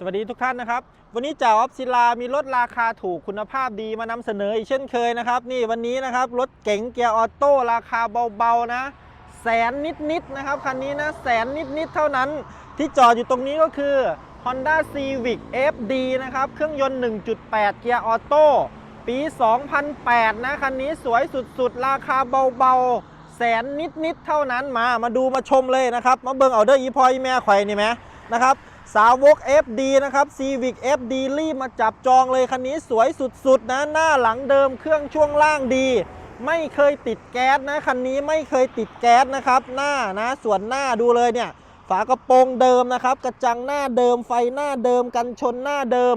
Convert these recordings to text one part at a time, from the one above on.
สวัสดีทุกท่านนะครับ วันนี้จ่าออฟศิลามีรถราคาถูกคุณภาพดีมานำเสนออีกเช่นเคยนะครับ นี่วันนี้นะครับรถเก๋งเกียร์ออโต้ราคาเบาๆนะ แสนนิดๆนะครับคันนี้นะแสนนิดๆเท่านั้นที่จอดอยู่ตรงนี้ก็คือ Honda Civic FD นะครับ เครื่องยนต์ 1.8 เกียร์ออโต้ปี 2008 นะคันนี้สวยสุดๆ ราคาเบาๆ แสนนิดๆเท่านั้นมามาดูมาชมเลยนะครับ มาเบิ่งเอาเด้ออีพอยแม่ข่อยนี่ไหม นะครับ สาวก FD นะครับ Civic FD รีบมาจับจองเลย คันนี้สวยสุดๆ นะ หน้าหลังเดิมเครื่องช่วงล่างดี ไม่เคยติดแก๊สนะ คันนี้ไม่เคยติดแก๊สนะครับ หน้านะ ส่วนหน้าดูเลยเนี่ย ฝากระโปรงเดิมนะครับ กระจังหน้าเดิมไฟหน้าเดิมกันชนหน้าเดิม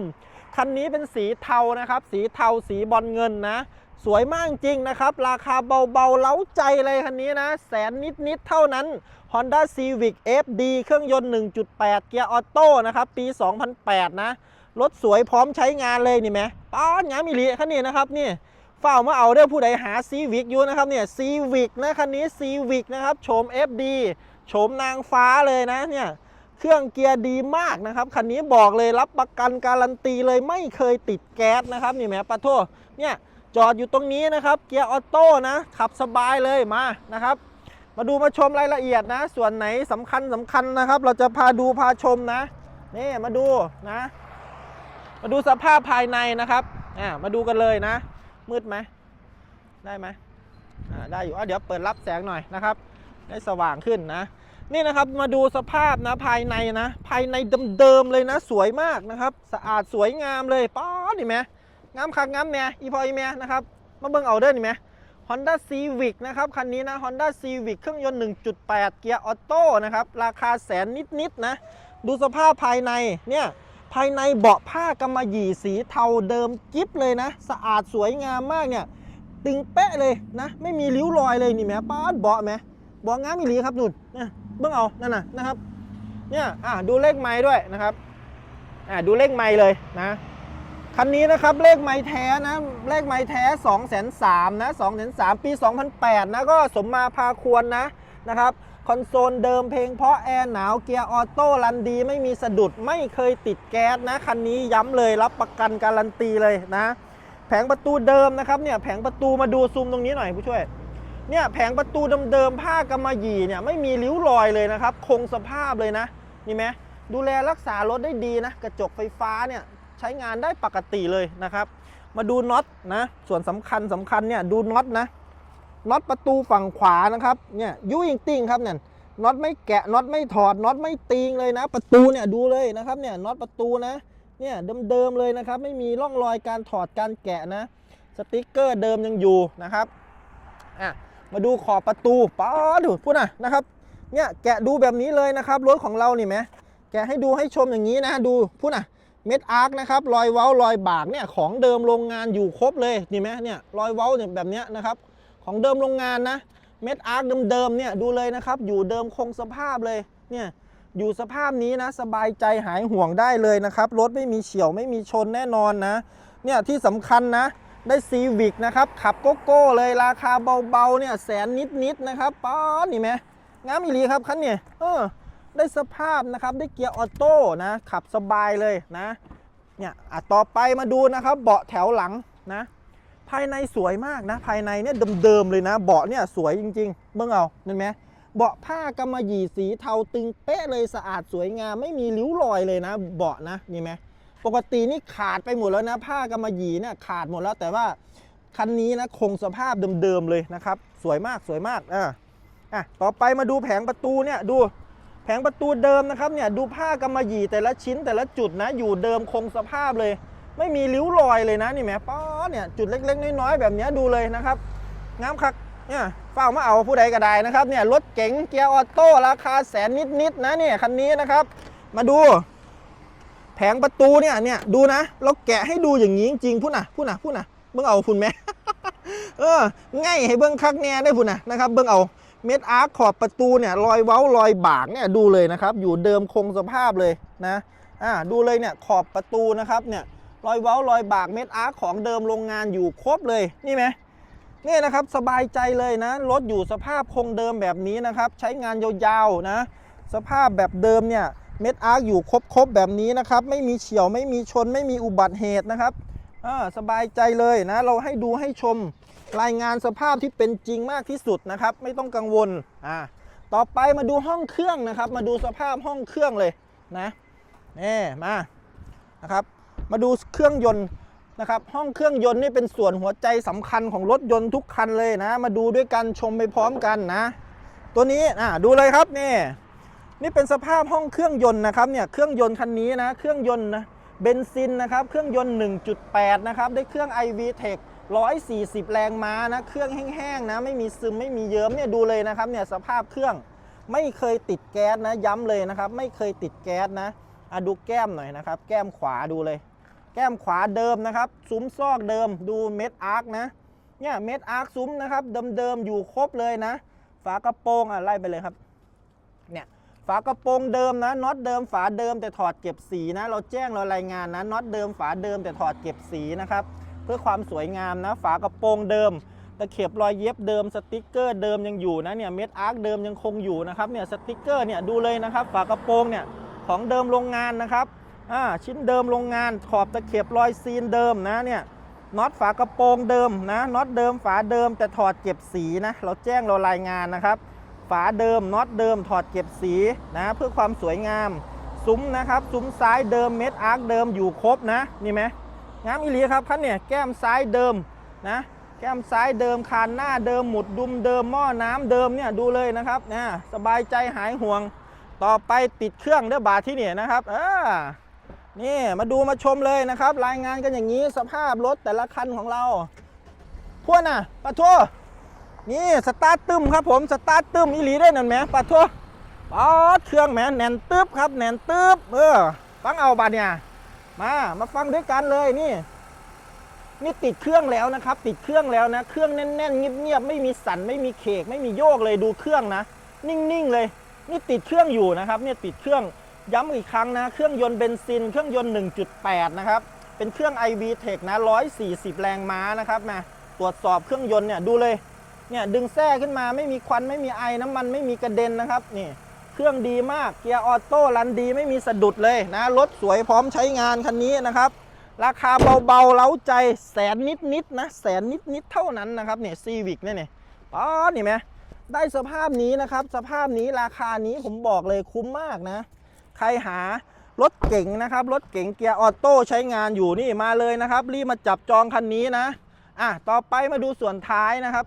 คันนี้เป็นสีเทานะครับ สีเทาสีบอลเงินนะ สวยมากจริงนะครับ ราคาเบาๆ เล้าใจเลยคันนี้นะ แสนนิดๆ เท่านั้น Honda Civic FD เครื่องยนต์ 1.8 เกียร์ออโต้นะครับ ปี 2008 นะ รถสวยพร้อมใช้งานเลยนี่ไหมป้อนงามิลิคันนี้นะครับนี่เฝ้ามาเอาเด้อผู้ใดหา Civic อยู่นะครับเนี่ย Civic นะคันนี้ Civic นะครับโฉม FD โฉมนางฟ้าเลยนะเนี่ยเครื่องเกียร์ดีมากนะครับคันนี้บอกเลยรับประกันการันตีเลยไม่เคยติดแก๊สนะครับนี่แหมปะโทเนี่ย จอดอยู่ตรงนี้นะครับ เกียร์ออโต้นะ ขับสบายเลยมานะครับ มาดูมาชมรายละเอียดนะ ส่วนไหนสำคัญสำคัญนะครับ เราจะพาดูพาชมนะนี่มาดูนะ มาดูสภาพภายในนะครับอ่ามาดูกันเลยนะ มืดไหมได้ไหมอ่าได้อยู่อะเดี๋ยวเปิดรับแสงหน่อยนะครับ ได้สว่างขึ้นนะนี่นะครับมาดูสภาพนะภายในนะ ภายในเดิมๆเลยนะ สวยมากนะครับ สะอาดสวยงามเลยป๊อดนี่ไหม งามคักงามแม่อีพออีแม่นะครับมาเบิ่งเอาเด้อนี่ไหม Honda Civic นะครับคันนี้นะ Honda Civic เครื่องยนต์ 1.8 เกียร์ออโต้นะครับราคาแสนนิดๆนะดูสภาพภายในเนี่ยภายในเบาะผ้ากำมะหยี่สีเทาเดิมกิ๊บเลยนะ สะอาดสวยงามมากเนี่ยตึงเป๊ะเลยนะ ไม่มีริ้วรอยเลยนี่แม่ป้าเบาะแหมเบาะงามอีหลีครับนุ่นเนี่ยเบิ่งเอานั่นน่ะนะครับเนี่ยอะดูเลขไม้ด้วยนะครับอะดูเลขไม้เลยนะ คันนี้นะครับเลขไม้แท้นะเลขไม้แท้2 0 0 0 0นะ2 0 0 0 ปี 2008 นะก็สมมาพาควรนะนะครับคอนโซลเดิมเพลงเพราะแอร์หนาวเกียร์ออโต้รันดีไม่มีสะดุดไม่เคยติดแก๊สนะ คันนี้ย้ำเลยรับประกันการันตีเลยนะ แผงประตูเดิมนะครับเนี่ยแผงประตูมาดูซูมตรงนี้หน่อยผู้ช่วยเนี่ยแผงประตูเดิมๆผ้ากำมะหยี่เนี่ยไม่มีริ้วรอยเลยนะครับ คงสภาพเลยนะนี่ไหมดูแลรักษารถได้ดีนะ กระจกไฟฟ้าเนี่ย ใช้งานได้ปกติเลยนะครับ มาดูน็อตนะ ส่วนสำคัญสำคัญเนี่ยดูน็อตนะน็อตประตูฝั่งขวานะครับเนี่ยยุยงติ้งครับเนี่ยน็อตไม่แกะน็อตไม่ถอดน็อตไม่ตีงเลยนะ ประตูเนี่ยดูเลยนะครับเนี่ยน็อตประตูนะเนี่ยเดิมๆเลยนะครับ ไม่มีร่องรอยการถอดการแกะนะสติ๊กเกอร์เดิมยังอยู่นะครับอะมาดูขอบประตูป้าดดูพูดนะนะครับเนี่ยแกะดูแบบนี้เลยนะครับรถของเรานี่ไหมแกะให้ดูให้ชมอย่างนี้นะดูพูดนะ เม็ดอาร์คนะครับรอยเว้ารอยบากเนี่ยของเดิมโรงงานอยู่ครบเลยนี่ไหมเนี่ยรอยเว้าเนี่ยแบบนี้นะครับของเดิมโรงงานนะเม็ดอาร์คเดิมๆเนี่ยดูเลยนะครับอยู่เดิมคงสภาพเลยเนี่ยอยู่สภาพนี้นะสบายใจหายห่วงได้เลยนะครับรถไม่มีเฉียวไม่มีชนแน่นอนนะเนี่ยที่สำคัญนะได้ซีวิกนะครับขับโกโก้เลยราคาเบาๆเนี่ยแสนนิดๆนะครับป๊อดนี่ไหมงามอีหลีครับคันเนี่ยเออ ได้สภาพนะครับได้เกียร์ออโต้นะขับสบายเลยนะเนี่ยอะต่อไปมาดูนะครับเบาะแถวหลังนะภายในสวยมากนะภายในเนี่ยเดิมๆเลยนะ เบาะเนี่ยสวยจริงๆเบิ่งเอาเห็นไหมเบาะผ้ากำมะหยี่สีเทาตึงเป๊ะเลยสะอาดสวยงามไม่มีริ้วรอยเลยนะ เบาะนะนี่ไหมปกตินี่ขาดไปหมดแล้วนะ ผ้ากำมะหยี่เนี่ยขาดหมดแล้วแต่ว่าคันนี้นะคงสภาพเดิมๆเลยนะครับ สวยมากสวยมากอะอะต่อไปมาดูแผงประตูเนี่ยดู งประตูเดิมนะครับเนี่ยดูผ้ากำมะหยี่แต่ละชิ้นแต่ละจุดนะอยู่เดิมคงสภาพเลย ไม่มีริ้วรอยเลยนะนี่แหมป้อเนี่ยจุดเล็ก ๆ น้อยๆแบบนี้ดูเลยนะครับงามคักเนี่ยเฝ้ามาเอาผู้ใดก็ได้นะครับเนี่ยรถเก๋งเกียร์ออโต้ราคาแสนนิดๆนะเนี่ยคันนี้นะครับ มาดู แผงประตูเนี่ยเนี่ยดูนะ เราแกะให้ดูอย่างนี้จริงๆพูดนะพูดนะพูดนะเบิ่งเอาพุ่นไหมเออง่ายให้เบิ่งคักแน่ได้พุ่นนะนะครับเบิ่งเอา เม็ดอาร์คขอบประตูเนี่ยรอยเว้ารอยบากเนี่ยดูเลยนะครับ อยู่เดิมคงสภาพเลยนะอ่าดูเลยเนี่ยขอบประตูนะครับเนี่ยรอยเว้ารอยบากเม็ดอาร์คของเดิมโรงงานอยู่ครบเลยนี่ไหมนี่นะครับสบายใจเลยนะรถอยู่สภาพคงเดิมแบบนี้นะครับ ใช้งานยาวๆนะ สภาพแบบเดิมเนี่ยเม็ดอาร์คอยู่ครบๆแบบนี้นะครับ ไม่มีเฉียวไม่มีชนไม่มีอุบัติเหตุนะครับ สบายใจเลยนะ เราให้ดูให้ชมรายงานสภาพที่เป็นจริงมากที่สุดนะครับ ไม่ต้องกังวลอ่าต่อไปมาดูห้องเครื่องนะครับ มาดูสภาพห้องเครื่องเลยนะนี่มานะครับ มาดูเครื่องยนต์นะครับ ห้องเครื่องยนต์นี่เป็นส่วนหัวใจสำคัญของรถยนต์ทุกคันเลยนะ มาดูด้วยกันชมไปพร้อมกันนะ ตัวนี้อ่าดูเลยครับนี่นี่เป็นสภาพห้องเครื่องยนต์นะครับเนี่ยเครื่องยนต์คันนี้นะ เครื่องยนต์นะ เบนซินนะครับ เครื่องยนต์ 1.8 นะครับ ได้เครื่อง iV Tech 140 แรงม้านะ เครื่องแห้งๆนะ ไม่มีซึม ไม่มีเยิ้มเนี่ย ดูเลยนะครับ เนี่ย สภาพเครื่อง ไม่เคยติดแก๊สนะ ย้ำเลยนะครับ ไม่เคยติดแก๊สนะอะดูแก้มหน่อยนะครับ แก้มขวาดูเลย แก้มขวาเดิมนะครับ ซุ้มซอกเดิม ดูเม็ดอาร์คนะ เนี่ย เม็ดอาร์คซุ้มนะครับ เดิมๆ อยู่ครบเลยนะ ฝากระโปรงอะไล่ไปเลยครับากระโปรงเดิมนะน็อตเดิมฝาเดิมแต่ถอดเก็บสีนะ เราแจ้งเรารายงานนะน็อตเดิมฝาเดิมแต่ถอดเก็บสีนะครับเพื่อความสวยงามนะ ฝากระโปรงเดิมตะเข็บรอยเย็บเดิมสติกเกอร์เดิมยังอยู่นะเนี่ยเม็ดอาร์คเดิมยังคงอยู่นะครับเนี่ยสติกเกอร์เนี่ยดูเลยนะครับ ฝากระโปรงเนี่ยของเดิมโรงงานนะครับอ่าชิ้นเดิมโรงงานขอบตะเข็บรอยซีนเดิมนะเนี่ยน็อตฝากระโปรงเดิมนะน็อตเดิมฝาเดิมแต่ถอดเก็บสีนะเราแจ้งเรารายงานนะครับ ฝาเดิมน็อตเดิมถอดเก็บสีนะเพื่อความสวยงาม ซุ้มนะครับซุ้มซ้ายเดิมเม็ดอาร์คเดิมอยู่ครบนะนี่ไหมงามอีหลีครับคันเนี่ยแก้มซ้ายเดิมนะแก้มซ้ายเดิมคานหน้าเดิมหมุดดุมเดิมหม้อน้ำเดิมเนี่ยดูเลยนะครับนะสบายใจหายห่วง ต่อไปติดเครื่องเด้อบาทที่เนี่ยนะครับเออนี่มาดูมาชมเลยนะครับ รายงานกันอย่างนี้สภาพรถแต่ละคันของเราพวกน่ะปะทั่ นี่สตาร์ทตึมครับผมสตาร์ทตึมอีหลีได้นั่นแหมปะทั่วป๊อดเครื่องแหมแน่นตึ๊บครับแน่นตึ๊บเออฟังเอาบัดเนี่ยมามาฟังด้วยกันเลยนี่นี่ติดเครื่องแล้วนะครับ ติดเครื่องแล้วนะ เครื่องแน่นๆเงียบๆไม่มีสั่นไม่มีเคกไม่มีโยกเลยดูเครื่องนะ นิ่งๆเลย นี่ติดเครื่องอยู่นะครับเนี่ยติดเครื่องย้ำอีกครั้งนะ เครื่องยนต์เบนซิน เครื่องยนต์ 1.8 นะครับ เป็นเครื่อง iV Tech นะ 140 แรงม้านะครับมาตรวจสอบเครื่องยนต์เนี่ยดูเลย เนี่ยดึงแส้ขึ้นมาไม่มีควันไม่มีไอน้ำมันไม่มีกระเด็นนะครับนี่เครื่องดีมากเกียร์ออโต้รันดีไม่มีสะดุดเลยนะรถสวยพร้อมใช้งานคันนี้นะครับ ราคาเบาๆเล้าใจแสนนิดๆนะแสนนิดๆเท่านั้นนะครับเนี่ยซีวิกเนี่ยเนี่ยป๊อดนี่ไหมได้สภาพนี้นะครับ สภาพนี้ราคานี้ผมบอกเลยคุ้มมากนะ ใครหารถเก๋งนะครับรถเก๋งเกียร์ออโต้ใช้งานอยู่นี่มาเลยนะครับ รีบมาจับจองคันนี้นะอะต่อไปมาดูส่วนท้ายนะครับ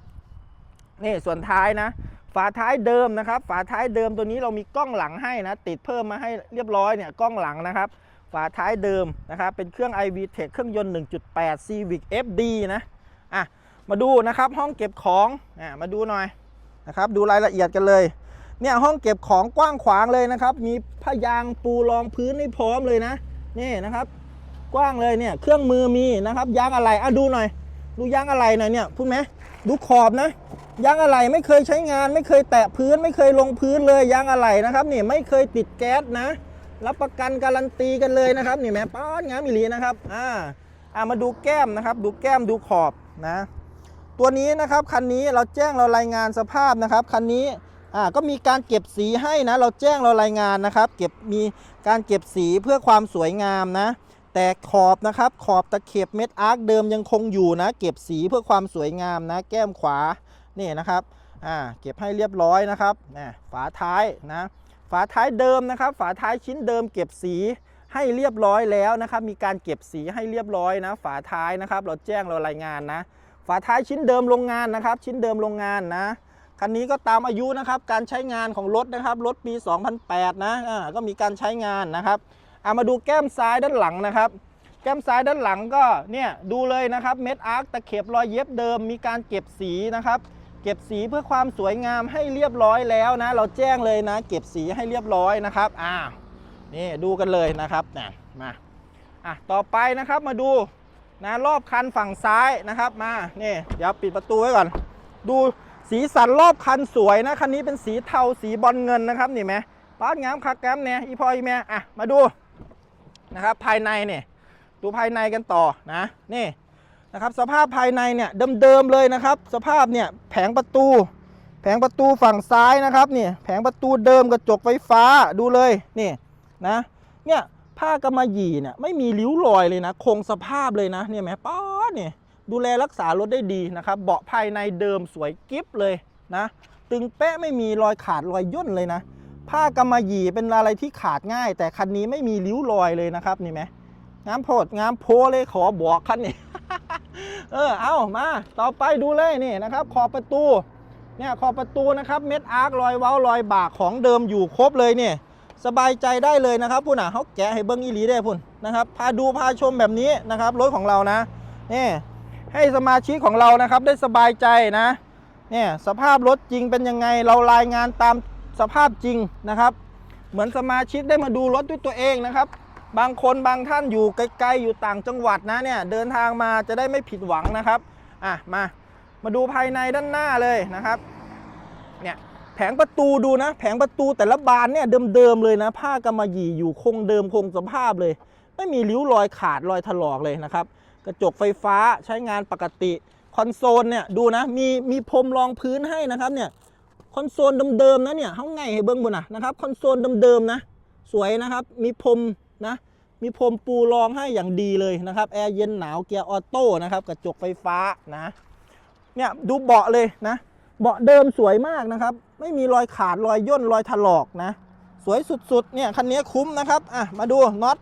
นี่ส่วนท้ายนะ ฝาท้ายเดิมนะครับ ฝาท้ายเดิมตัวนี้เรามีกล้องหลังให้นะ ติดเพิ่มมาให้เรียบร้อยเนี่ยกล้องหลังนะครับ ฝาท้ายเดิมนะครับ เป็นเครื่อง iV Tech เครื่องยนต์ 1.8 Civic FD นะอะมาดูนะครับห้องเก็บของอะมาดูหน่อยนะครับ ดูรายละเอียดกันเลยเนี่ยห้องเก็บของกว้างขวางเลยนะครับ มีผ้ายางปูรองพื้นให้พร้อมเลยนะ นี่นะครับ กว้างเลยเนี่ย เครื่องมือมีนะครับ ยางอะไรอะดูหน่อย ดูยางอะไรหน่อยเนี่ยพูดไหมดูขอบนะ ยางอะไรไม่เคยใช้งาน ไม่เคยแตะพื้น ไม่เคยลงพื้นเลยยางอะไรนะครับนี่ไม่เคยติดแก๊สนะ รับประกันการันตีกันเลยนะครับนี่แม่ป้อนงามอิลีนะครับอ่าอ่ามาดูแก้มนะครับ ดูแก้มดูขอบนะ ตัวนี้นะครับคันนี้เราแจ้งเรารายงานสภาพนะครับคันนี้อ่าก็มีการเก็บสีให้นะ เราแจ้งเรารายงานนะครับ เก็บมีการเก็บสีเพื่อความสวยงามนะ แต่ขอบนะครับขอบตะเข็บเม็ดอาร์คเดิมยังคงอยู่นะ เก็บสีเพื่อความสวยงามนะ แก้มขวา นี่นะครับอ่าเก็บให้เรียบร้อยนะครับนะฝาท้ายนะฝาท้ายเดิมนะครับ ฝาท้ายชิ้นเดิมเก็บสีให้เรียบร้อยแล้วนะครับ มีการเก็บสีให้เรียบร้อยนะ ฝาท้ายนะครับ เราแจ้งเรารายงานนะ ฝาท้ายชิ้นเดิมโรงงานนะครับ ชิ้นเดิมโรงงานนะคันนี้ก็ตามอายุนะครับ การใช้งานของรถนะครับ รถปี 2008 นะอ่าก็มีการใช้งานนะครับเอามาดูแก้มซ้ายด้านหลังนะครับ แก้มซ้ายด้านหลังก็เนี่ยดูเลยนะครับ เม็ดอาร์คตะเข็บรอยเย็บเดิม มีการเก็บสีนะครับ เก็บสีเพื่อความสวยงามให้เรียบร้อยแล้วนะ เราแจ้งเลยนะ เก็บสีให้เรียบร้อยนะครับอ่านี่ดูกันเลยนะครับนะมาอะต่อไปนะครับมาดูนะรอบคันฝั่งซ้ายนะครับมานี่เดี๋ยวปิดประตูไว้ก่อน ดูสีสันรอบคันสวยนะคันนี้เป็นสีเทาสีบอลเงินนะครับนี่ไหมป้านงามคักแก้มเนี่ยอีพออีแม่อะมาดูนะครับภายในเนี่ยดูภายในกันต่อนะนี่ นะครับสภาพภายในเนี่ยเดิมๆเลยนะครับ สภาพเนี่ยแผงประตู แผงประตูฝั่งซ้ายนะครับนี่แผงประตูเดิมกระจกไฟฟ้าดูเลยนี่นะเนี่ยผ้ากำมะหยี่เนี่ยไม่มีริ้วรอยเลยนะคงสภาพเลยนะเนี่ยแหม่ป๊อดเนี่ยดูแลรักษารถได้ดีนะครับ เบาะภายในเดิมสวยกิฟเลยนะตึงเป๊ะไม่มีรอยขาดรอยย่นเลยนะ ผ้ากำมะหยี่เป็นอะไรที่ขาดง่าย แต่คันนี้ไม่มีริ้วรอยเลยนะครับนี่ไหมงามโพดงามโพเลยขอบอกคันนี้ เออเอามาต่อไปดูเลยนี่นะครับขอบประตูเนี่ยขอบประตูนะครับเม็ดอาร์ครอยเว้ารอยบากของเดิมอยู่ครบเลยเนี่ยสบายใจได้เลยนะครับพุ่นอะเขาแกะให้เบิ้งอีหลีได้พุ่นนะครับพาดูพาชมแบบนี้นะครับรถของเรานะนี่ให้สมาชิกของเรานะครับได้สบายใจนะเนี่ยสภาพรถจริงเป็นยังไงเรารายงานตามสภาพจริงนะครับ เหมือนสมาชิกได้มาดูรถด้วยตัวเองนะครับ บางคนบางท่านอยู่ไกลๆอยู่ต่างจังหวัดนะเนี่ยเดินทางมาจะได้ไม่ผิดหวังนะครับอะมามาดูภายในด้านหน้าเลยนะครับเนี่ยแผงประตูดูนะ แผงประตูแต่ละบานเนี่ยเดิมๆเลยนะ ผ้ากำมะหยี่อยู่คงเดิมคงสภาพเลย ไม่มีริ้วรอยขาดรอยถลอกเลยนะครับ กระจกไฟฟ้าใช้งานปกติ คอนโซลเนี่ยดูนะ มีมีพรมรองพื้นให้นะครับเนี่ยคอนโซลเดิมๆนะเนี่ยเขาไงให้เบิ้งบนนะนะครับคอนโซลเดิมๆนะ สวยนะครับ มีพรม นะมีพรมปูรองให้อย่างดีเลยนะครับแอร์เย็นหนาวเกียร์ออโต้นะครับกระจกไฟฟ้านะเนี่ยดูเบาะเลยนะ เบาะเดิมสวยมากนะครับ ไม่มีรอยขาดรอยย่นรอยถลอกนะ สวยสุดๆเนี่ยคันนี้คุ้มนะครับอะมาดูน็อต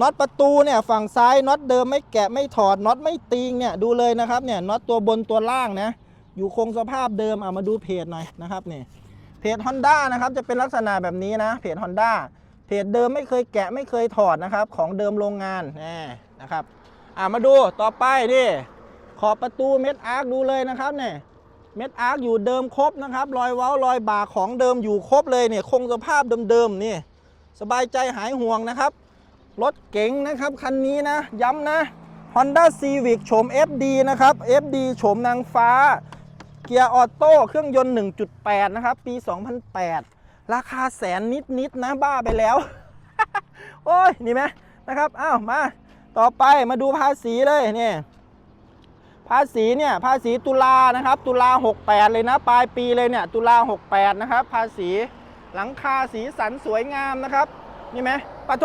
น็อตประตูเนี่ยฝั่งซ้ายน็อตเดิมไม่แกะไม่ถอดน็อตไม่ตีงเนี่ยดูเลยนะครับเนี่ยน็อตตัวบนตัวล่างนะ อยู่คงสภาพเดิมอะมาดูเพจหน่อยนะครับนี่เพจ Honda นะครับจะเป็นลักษณะแบบนี้นะเพจ Honda เพจเดิมไม่เคยแกะไม่เคยถอดนะครับ ของเดิมโรงงานแน่นะครับอ่มาดูต่อไปนี่ขอบประตูเม็ดอาร์คดูเลยนะครับเนี่ยเม็ดอาร์คอยู่เดิมครบนะครับรอยเว้ารอยบากของเดิมอยู่ครบเลยเนี่ยคงสภาพเดิมๆนี่สบายใจหายห่วงนะครับ รถเก๋งนะครับคันนี้นะย้ำนะ Honda Civic โฉม FD นะครับ FD โฉมนางฟ้า เกียร์ออโต้เครื่องยนต์ 1.8 นะครับ ปี 2008 ราคาแสนนิดๆนะบ้าไปแล้ว โอ้ยนี่ไหมนะครับอ้าวมาต่อไปมาดูภาษีเลยนี่ภาษีเนี่ยภาษีตุลานะครับ ตุลา 68 เลยนะปลายปีเลยเนี่ยตุลา 68 นะครับ ภาษีหลังคาสีสันสวยงามนะครับนี่ไหมปะโท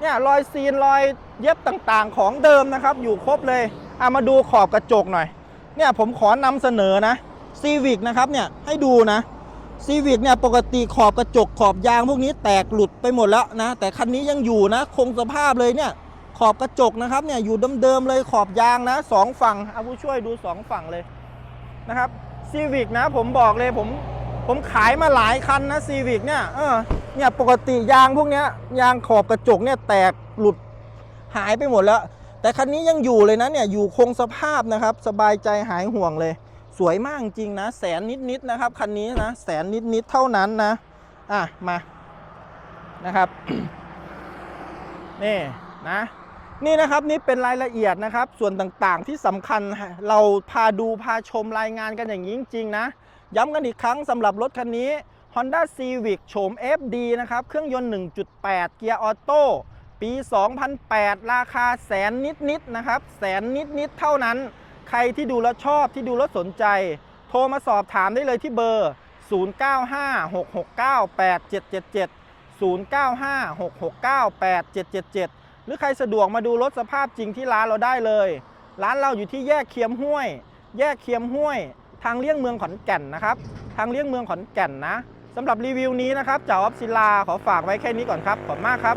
เนี่ยรอยซีนรอยเย็บต่างๆของเดิมนะครับ อยู่ครบเลยเอะมาดูขอบกระจกหน่อย เนี่ยผมขอนำเสนอนะซีวิกนะครับเนี่ยให้ดูนะ ซีวิกเนี่ยปกติขอบกระจกขอบยางพวกนี้แตกหลุดไปหมดแล้วนะ แต่คันนี้ยังอยู่นะ คงสภาพเลยเนี่ย ขอบกระจกนะครับเนี่ยอยู่เดิมๆเลยขอบยางนะสองฝั่งเอาผู้ช่วยดูสองฝั่งเลยนะครับซีวิกนะผมบอกเลยผมผมขายมาหลายคันนะซีวิกเนี่ยเออเนี่ยปกติยางพวกเนี้ยยางขอบกระจกเนี่ยแตกหลุดหายไปหมดแล้ว แต่คันนี้ยังอยู่เลยนะเนี่ยอยู่คงสภาพนะครับ สบายใจหายห่วงเลย สวยมากจริงนะแสนนิดๆนะครับคันนี้นะแสนนิดๆเท่านั้นนะอะมานะครับนี่นะนี่นะครับนี่เป็นรายละเอียดนะครับ ส่วนต่างๆที่สำคัญเราพาดูพาชมรายงานกันอย่างนี้จริงๆนะ ย้ำกันอีกครั้งสำหรับรถคันนี้ Honda Civic โฉม FD นะครับ เครื่องยนต์ 1.8 เกียร์ออโต้ปี 2008 ราคาแสนนิดๆนะครับ แสนนิดๆเท่านั้น ใครที่ดูแล้วชอบที่ดูแล้วสนใจ โทรมาสอบถามได้เลยที่เบอร์ 0956698777 0956698777 หรือใครสะดวกมาดูรถสภาพจริงที่ร้านเราได้เลย ร้านเราอยู่ที่แยกเคียมห้วย แยกเคียมห้วย ทางเลี่ยงเมืองขอนแก่นนะครับ ทางเลี่ยงเมืองขอนแก่นนะสำหรับรีวิวนี้นะครับจากออฟซิลาขอฝากไว้แค่นี้ก่อนครับ ขอบคุณมากครับ